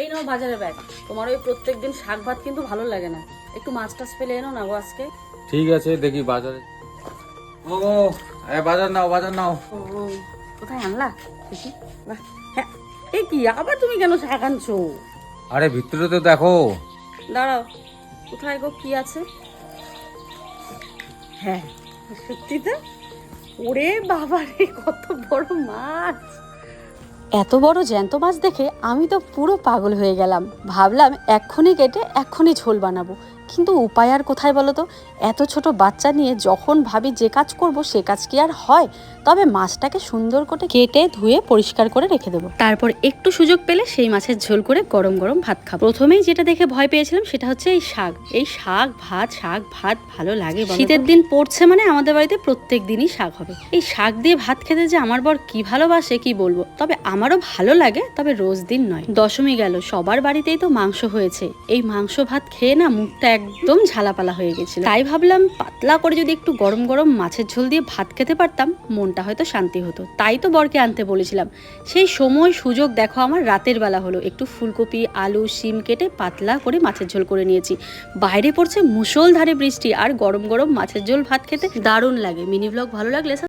এই নাও বাজারে ব্যাগ। তোমার ওই প্রত্যেকদিন শাক ভাত কিন্তু ভালো লাগে না। একটু মাছ টাছ পেলে এনো না গো আজকে? ঠিক আছে দেখি বাজারে। ও বাজার নাও বাজার নাও। কোথায় আনলা? দেখি বাহ, হ্যাঁ এই কি আবার তুমি কেন শাক আনছো? আরে ভিতরে তো দেখো। দাঁড়াও কোথায় গো কি আছে? হ্যাঁ সত্যি তো? ওরে বাবা রে কত বড় মাছ! এত বড় জ্যান্ত মাছ দেখে আমি তো পুরো পাগল হয়ে গেলাম। ভাবলাম এক্ষুনি কেটে এক্ষুনি ঝোল বানাবো। কিন্তু উপায় আর কোথায় বলো তো? এত ছোট বাচ্চা নিয়ে যখন ভাবি যে কাজ করব সে কাজ কি আর হয়? তবে মাছটাকে সুন্দর করে কেটে ধুয়ে পরিষ্কার করে রেখে দেবো। তারপর একটু সুযোগ পেলে সেই মাছের ঝোল করে গরম গরম ভাত খাব। প্রথমেই যেটা দেখে ভয় পেয়েছিলাম সেটা হচ্ছে এই শাক। এই শাক ভাত শাক ভাত ভালো লাগে শীতের দিন পড়ছে মানে আমাদের বাড়িতে প্রত্যেক দিনই শাক হবে। এই শাক দিয়ে ভাত খেতে যে আমার বর কি ভালোবাসে কি বলব? তবে আমারও ভালো লাগে তবে রোজ দিন নয়। দশমী গেল সবার বাড়িতেই তো মাংস হয়েছে। এই মাংস ভাত খেয়ে না মুখটা একদম ঝালাপালা হয়ে গেছিল। তাই ভাবলাম পাতলা করে যদি একটু গরম গরম মাছের ঝোল দিয়ে ভাত খেতে পারতাম, মনটা হয়তো শান্তি হতো। তাই তো বরকে আনতে বলেছিলাম, সেই সময় সুযোগ দেখো, আমার রাতের বেলা হলো। একটু ফুলকপি, আলু, শিম কেটে পাতলা করে মাছের ঝোল করে নিয়েছি। বাইরে পড়ছে মুষলধারে বৃষ্টি আর গরম গরম মাছের ঝোল ভাত খেতে দারুণ লাগে। মিনি ব্লগ ভালো লাগলে